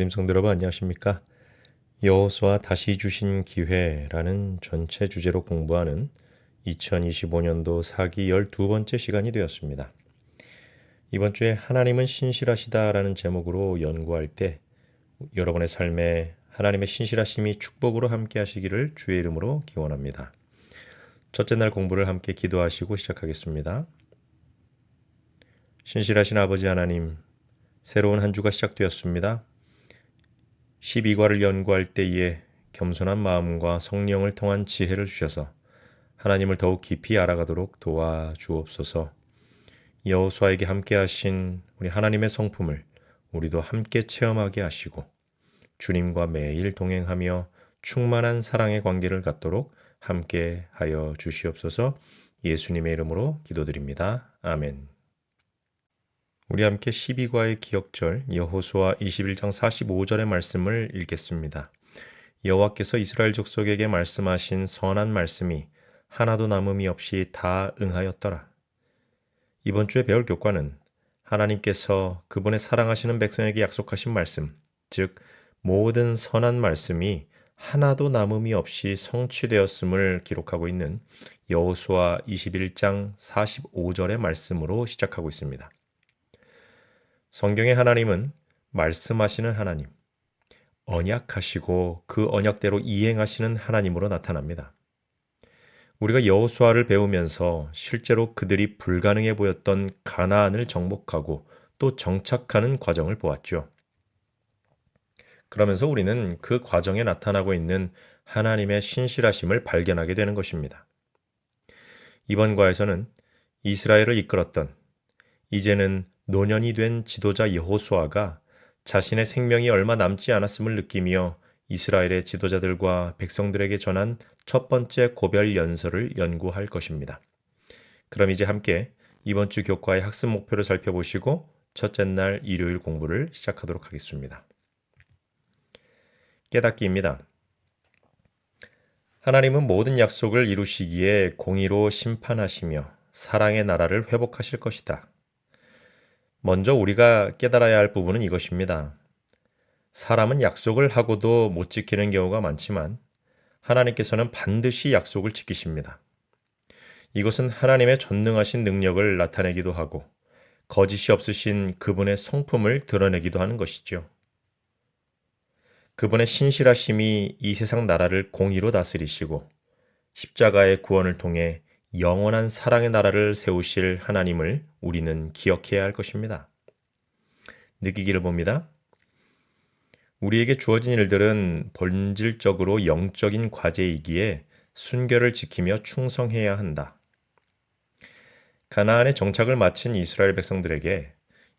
드림성들 여러분 안녕하십니까? 여호수아 다시 주신 기회라는 전체 주제로 공부하는 2025년도 사기 12번째 시간이 되었습니다. 이번 주에 하나님은 신실하시다라는 제목으로 연구할 때 여러분의 삶에 하나님의 신실하심이 축복으로 함께 하시기를 주의 이름으로 기원합니다. 첫째 날 공부를 함께 기도하시고 시작하겠습니다. 신실하신 아버지 하나님, 새로운 한 주가 시작되었습니다. 12과를 연구할 때에 겸손한 마음과 성령을 통한 지혜를 주셔서 하나님을 더욱 깊이 알아가도록 도와주옵소서. 여호수아에게 함께 하신 우리 하나님의 성품을 우리도 함께 체험하게 하시고 주님과 매일 동행하며 충만한 사랑의 관계를 갖도록 함께 하여 주시옵소서. 예수님의 이름으로 기도드립니다. 아멘. 우리 함께 12과의 기억절 여호수아 21장 45절의 말씀을 읽겠습니다. 여호와께서 이스라엘 족속에게 말씀하신 선한 말씀이 하나도 남음이 없이 다 응하였더라. 이번 주에 배울 교과는 하나님께서 그분의 사랑하시는 백성에게 약속하신 말씀, 즉 모든 선한 말씀이 하나도 남음이 없이 성취되었음을 기록하고 있는 여호수아 21장 45절의 말씀으로 시작하고 있습니다. 성경의 하나님은 말씀하시는 하나님, 언약하시고 그 언약대로 이행하시는 하나님으로 나타납니다. 우리가 여호수아를 배우면서 실제로 그들이 불가능해 보였던 가나안을 정복하고 또 정착하는 과정을 보았죠. 그러면서 우리는 그 과정에 나타나고 있는 하나님의 신실하심을 발견하게 되는 것입니다. 이번 과에서는 이스라엘을 이끌었던 이제는 노년이 된 지도자 여호수아가 자신의 생명이 얼마 남지 않았음을 느끼며 이스라엘의 지도자들과 백성들에게 전한 첫 번째 고별 연설을 연구할 것입니다. 그럼 이제 함께 이번 주 교과의 학습 목표를 살펴보시고 첫째 날 일요일 공부를 시작하도록 하겠습니다. 깨닫기입니다. 하나님은 모든 약속을 이루시기에 공의로 심판하시며 사랑의 나라를 회복하실 것이다. 먼저 우리가 깨달아야 할 부분은 이것입니다. 사람은 약속을 하고도 못 지키는 경우가 많지만 하나님께서는 반드시 약속을 지키십니다. 이것은 하나님의 전능하신 능력을 나타내기도 하고 거짓이 없으신 그분의 성품을 드러내기도 하는 것이죠. 그분의 신실하심이 이 세상 나라를 공의로 다스리시고 십자가의 구원을 통해 영원한 사랑의 나라를 세우실 하나님을 우리는 기억해야 할 것입니다. 느끼기를 봅니다. 우리에게 주어진 일들은 본질적으로 영적인 과제이기에 순결을 지키며 충성해야 한다. 가나안의 정착을 마친 이스라엘 백성들에게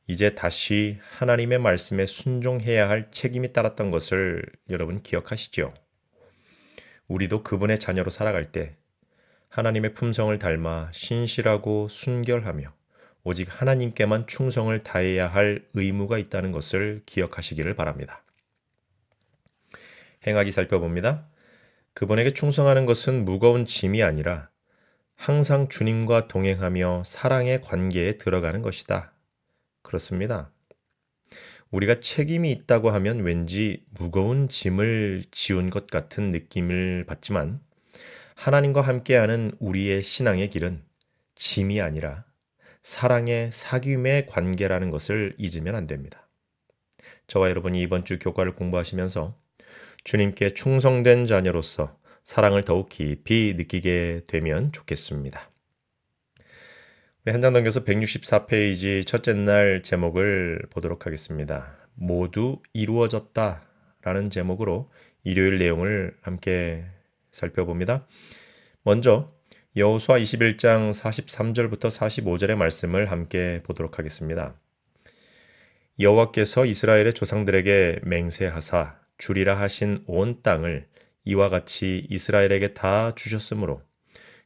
이제 다시 하나님의 말씀에 순종해야 할 책임이 따랐던 것을 여러분 기억하시죠? 우리도 그분의 자녀로 살아갈 때 하나님의 품성을 닮아 신실하고 순결하며 오직 하나님께만 충성을 다해야 할 의무가 있다는 것을 기억하시기를 바랍니다. 행하기 살펴봅니다. 그분에게 충성하는 것은 무거운 짐이 아니라 항상 주님과 동행하며 사랑의 관계에 들어가는 것이다. 그렇습니다. 우리가 책임이 있다고 하면 왠지 무거운 짐을 지운 것 같은 느낌을 받지만 하나님과 함께하는 우리의 신앙의 길은 짐이 아니라 사랑의 사귐의 관계라는 것을 잊으면 안 됩니다. 저와 여러분이 이번 주 교과를 공부하시면서 주님께 충성된 자녀로서 사랑을 더욱 깊이 느끼게 되면 좋겠습니다. 우리 한 장 넘겨서 164페이지 첫째 날 제목을 보도록 하겠습니다. 모두 이루어졌다 라는 제목으로 일요일 내용을 함께 살펴봅니다. 먼저 여호수아 21장 43절부터 45절의 말씀을 함께 보도록 하겠습니다. 여호와께서 이스라엘의 조상들에게 맹세하사 주리라 하신 온 땅을 이와 같이 이스라엘에게 다 주셨으므로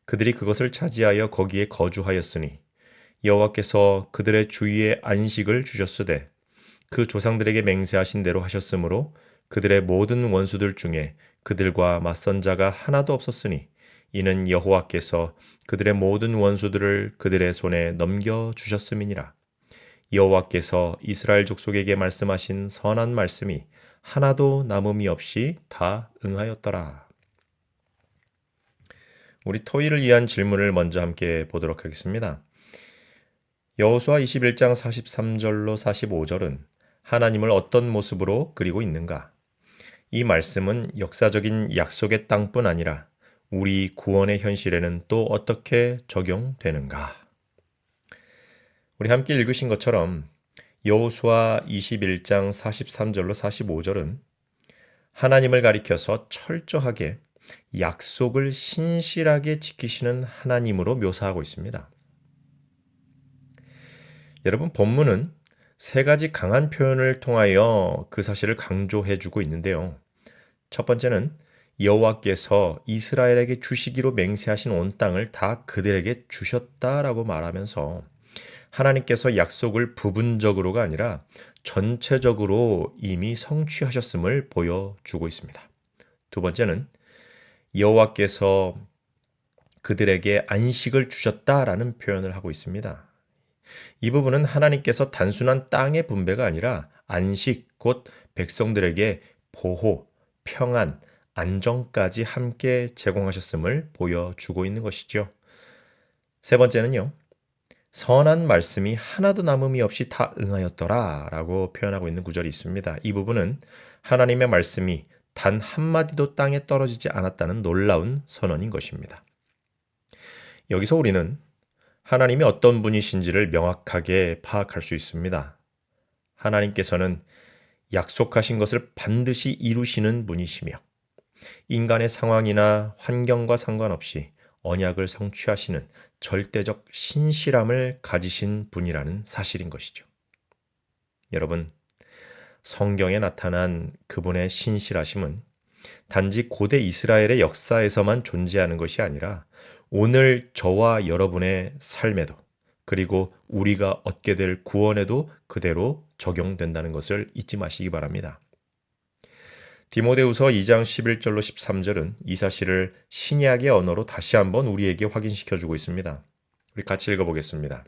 그들이 그것을 차지하여 거기에 거주하였으니 여호와께서 그들의 주위에 안식을 주셨으되 그 조상들에게 맹세하신 대로 하셨으므로 그들의 모든 원수들 중에 그들과 맞선 자가 하나도 없었으니 이는 여호와께서 그들의 모든 원수들을 그들의 손에 넘겨 주셨음이니라. 여호와께서 이스라엘 족속에게 말씀하신 선한 말씀이 하나도 남음이 없이 다 응하였더라. 우리 토의를 위한 질문을 먼저 함께 보도록 하겠습니다. 여호수아 21장 43절로 45절은 하나님을 어떤 모습으로 그리고 있는가? 이 말씀은 역사적인 약속의 땅뿐 아니라 우리 구원의 현실에는 또 어떻게 적용되는가? 우리 함께 읽으신 것처럼 여호수아 21장 43절로 45절은 하나님을 가리켜서 철저하게 약속을 신실하게 지키시는 하나님으로 묘사하고 있습니다. 여러분 본문은 세 가지 강한 표현을 통하여 그 사실을 강조해 주고 있는데요. 첫 번째는 여호와께서 이스라엘에게 주시기로 맹세하신 온 땅을 다 그들에게 주셨다라고 말하면서 하나님께서 약속을 부분적으로가 아니라 전체적으로 이미 성취하셨음을 보여주고 있습니다. 두 번째는 여호와께서 그들에게 안식을 주셨다라는 표현을 하고 있습니다. 이 부분은 하나님께서 단순한 땅의 분배가 아니라 안식, 곧 백성들에게 보호, 평안, 안정까지 함께 제공하셨음을 보여주고 있는 것이죠. 세 번째는요. 선한 말씀이 하나도 남음이 없이 다 응하였더라 라고 표현하고 있는 구절이 있습니다. 이 부분은 하나님의 말씀이 단 한마디도 땅에 떨어지지 않았다는 놀라운 선언인 것입니다. 여기서 우리는 하나님이 어떤 분이신지를 명확하게 파악할 수 있습니다. 하나님께서는 약속하신 것을 반드시 이루시는 분이시며 인간의 상황이나 환경과 상관없이 언약을 성취하시는 절대적 신실함을 가지신 분이라는 사실인 것이죠. 여러분, 성경에 나타난 그분의 신실하심은 단지 고대 이스라엘의 역사에서만 존재하는 것이 아니라 오늘 저와 여러분의 삶에도 그리고 우리가 얻게 될 구원에도 그대로 적용된다는 것을 잊지 마시기 바랍니다. 디모데우서 2장 11절로 13절은 이 사실을 신약의 언어로 다시 한번 우리에게 확인시켜 주고 있습니다. 우리 같이 읽어 보겠습니다.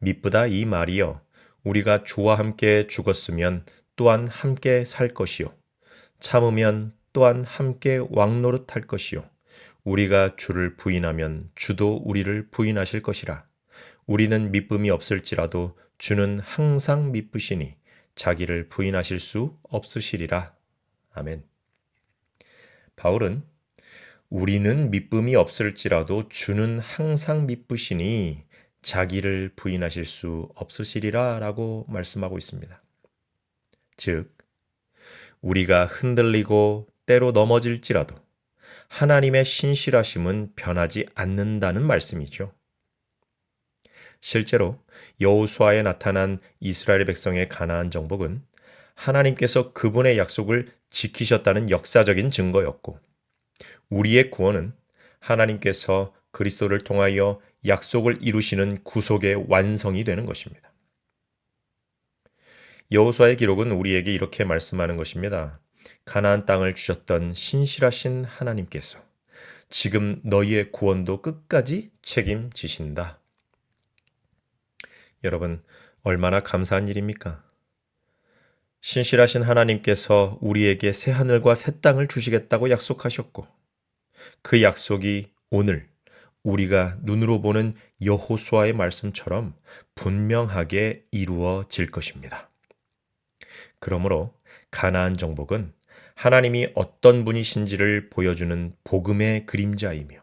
미쁘다 이 말이여 우리가 주와 함께 죽었으면 또한 함께 살 것이요 참으면 또한 함께 왕노릇할 것이요 우리가 주를 부인하면 주도 우리를 부인하실 것이라. 우리는 믿음이 없을지라도 주는 항상 믿으시니 자기를 부인하실 수 없으시리라. 아멘. 바울은 우리는 믿음이 없을지라도 주는 항상 믿으시니 자기를 부인하실 수 없으시리라 라고 말씀하고 있습니다. 즉, 우리가 흔들리고 때로 넘어질지라도 하나님의 신실하심은 변하지 않는다는 말씀이죠. 실제로 여호수아에 나타난 이스라엘 백성의 가나안 정복은 하나님께서 그분의 약속을 지키셨다는 역사적인 증거였고 우리의 구원은 하나님께서 그리스도를 통하여 약속을 이루시는 구속의 완성이 되는 것입니다. 여호수아의 기록은 우리에게 이렇게 말씀하는 것입니다. 가나안 땅을 주셨던 신실하신 하나님께서 지금 너희의 구원도 끝까지 책임지신다. 여러분, 얼마나 감사한 일입니까? 신실하신 하나님께서 우리에게 새 하늘과 새 땅을 주시겠다고 약속하셨고, 그 약속이 오늘 우리가 눈으로 보는 여호수아의 말씀처럼 분명하게 이루어질 것입니다. 그러므로 가나안 정복은 하나님이 어떤 분이신지를 보여주는 복음의 그림자이며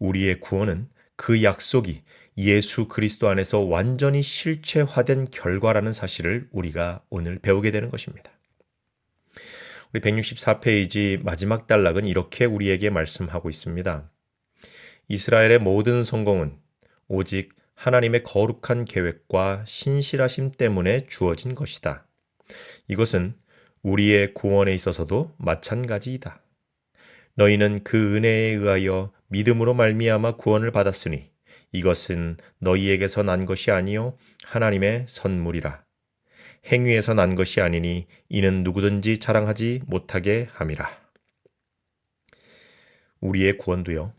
우리의 구원은 그 약속이 예수 그리스도 안에서 완전히 실체화된 결과라는 사실을 우리가 오늘 배우게 되는 것입니다. 우리 164페이지 마지막 단락은 이렇게 우리에게 말씀하고 있습니다. 이스라엘의 모든 성공은 오직 하나님의 거룩한 계획과 신실하심 때문에 주어진 것이다. 이것은 우리의 구원에 있어서도 마찬가지이다. 너희는 그 은혜에 의하여 믿음으로 말미암아 구원을 받았으니 이것은 너희에게서 난 것이 아니요 하나님의 선물이라. 행위에서 난 것이 아니니 이는 누구든지 자랑하지 못하게 함이라. 우리의 구원도요.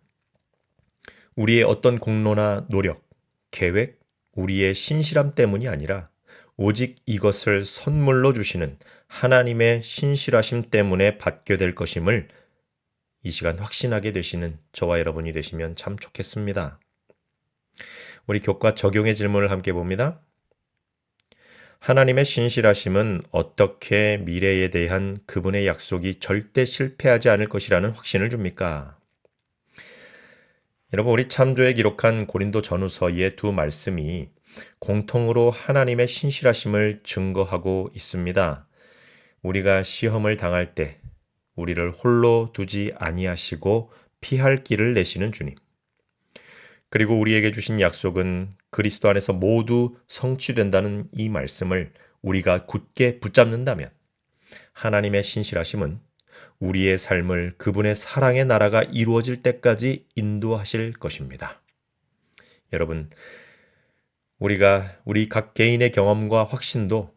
우리의 어떤 공로나 노력, 계획, 우리의 신실함 때문이 아니라 오직 이것을 선물로 주시는 하나님의 신실하심 때문에 받게 될 것임을 이 시간 확신하게 되시는 저와 여러분이 되시면 참 좋겠습니다. 우리 교과 적용의 질문을 함께 봅니다. 하나님의 신실하심은 어떻게 미래에 대한 그분의 약속이 절대 실패하지 않을 것이라는 확신을 줍니까? 여러분, 우리 참조에 기록한 고린도 전후서의 두 말씀이 공통으로 하나님의 신실하심을 증거하고 있습니다. 우리가 시험을 당할 때 우리를 홀로 두지 아니하시고 피할 길을 내시는 주님. 그리고 우리에게 주신 약속은 그리스도 안에서 모두 성취된다는 이 말씀을 우리가 굳게 붙잡는다면 하나님의 신실하심은 우리의 삶을 그분의 사랑의 나라가 이루어질 때까지 인도하실 것입니다. 여러분, 우리가 우리 각 개인의 경험과 확신도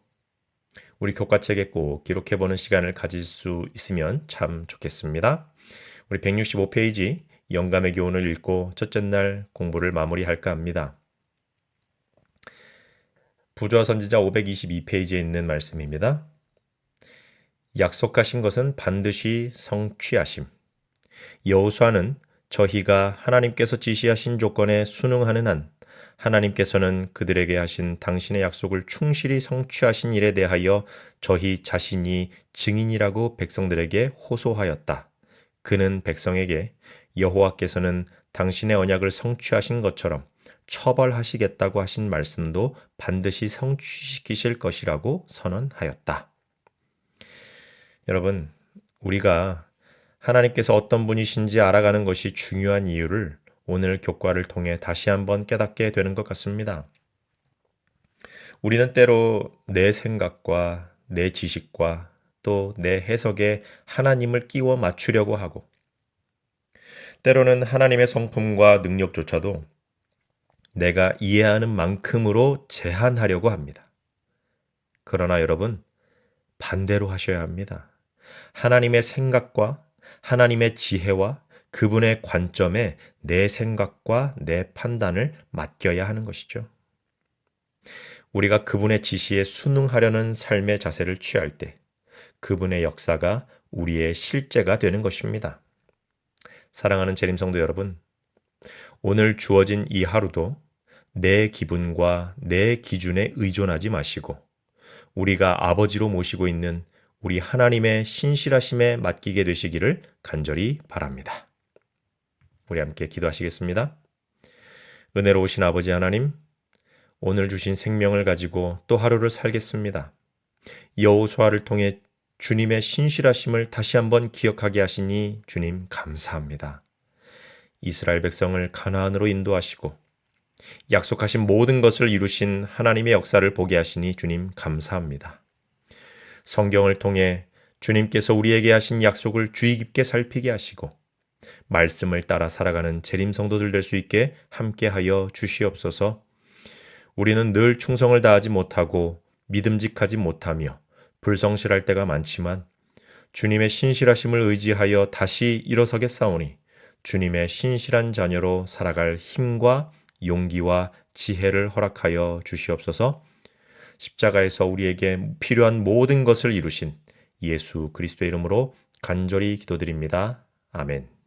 우리 교과책에 꼭 기록해보는 시간을 가질 수 있으면 참 좋겠습니다. 우리 165페이지 영감의 교훈을 읽고 첫째 날 공부를 마무리할까 합니다. 부조화 선지자 522페이지에 있는 말씀입니다. 약속하신 것은 반드시 성취하심. 여호수아는 저희가 하나님께서 지시하신 조건에 순응하는 한 하나님께서는 그들에게 하신 당신의 약속을 충실히 성취하신 일에 대하여 저희 자신이 증인이라고 백성들에게 호소하였다. 그는 백성에게 여호와께서는 당신의 언약을 성취하신 것처럼 처벌하시겠다고 하신 말씀도 반드시 성취시키실 것이라고 선언하였다. 여러분, 우리가 하나님께서 어떤 분이신지 알아가는 것이 중요한 이유를 오늘 교과를 통해 다시 한번 깨닫게 되는 것 같습니다. 우리는 때로 내 생각과 내 지식과 또 내 해석에 하나님을 끼워 맞추려고 하고 때로는 하나님의 성품과 능력조차도 내가 이해하는 만큼으로 제한하려고 합니다. 그러나 여러분, 반대로 하셔야 합니다. 하나님의 생각과 하나님의 지혜와 그분의 관점에 내 생각과 내 판단을 맡겨야 하는 것이죠. 우리가 그분의 지시에 순응하려는 삶의 자세를 취할 때 그분의 역사가 우리의 실제가 되는 것입니다. 사랑하는 재림성도 여러분, 오늘 주어진 이 하루도 내 기분과 내 기준에 의존하지 마시고 우리가 아버지로 모시고 있는 우리 하나님의 신실하심에 맡기게 되시기를 간절히 바랍니다. 우리 함께 기도하시겠습니다. 은혜로우신 아버지 하나님, 오늘 주신 생명을 가지고 또 하루를 살겠습니다. 여호수아를 통해 주님의 신실하심을 다시 한번 기억하게 하시니 주님 감사합니다. 이스라엘 백성을 가나안으로 인도하시고 약속하신 모든 것을 이루신 하나님의 역사를 보게 하시니 주님 감사합니다. 성경을 통해 주님께서 우리에게 하신 약속을 주의 깊게 살피게 하시고 말씀을 따라 살아가는 재림 성도들 될 수 있게 함께하여 주시옵소서. 우리는 늘 충성을 다하지 못하고 믿음직하지 못하며 불성실할 때가 많지만 주님의 신실하심을 의지하여 다시 일어서겠사오니 주님의 신실한 자녀로 살아갈 힘과 용기와 지혜를 허락하여 주시옵소서. 십자가에서 우리에게 필요한 모든 것을 이루신 예수 그리스도의 이름으로 간절히 기도드립니다. 아멘.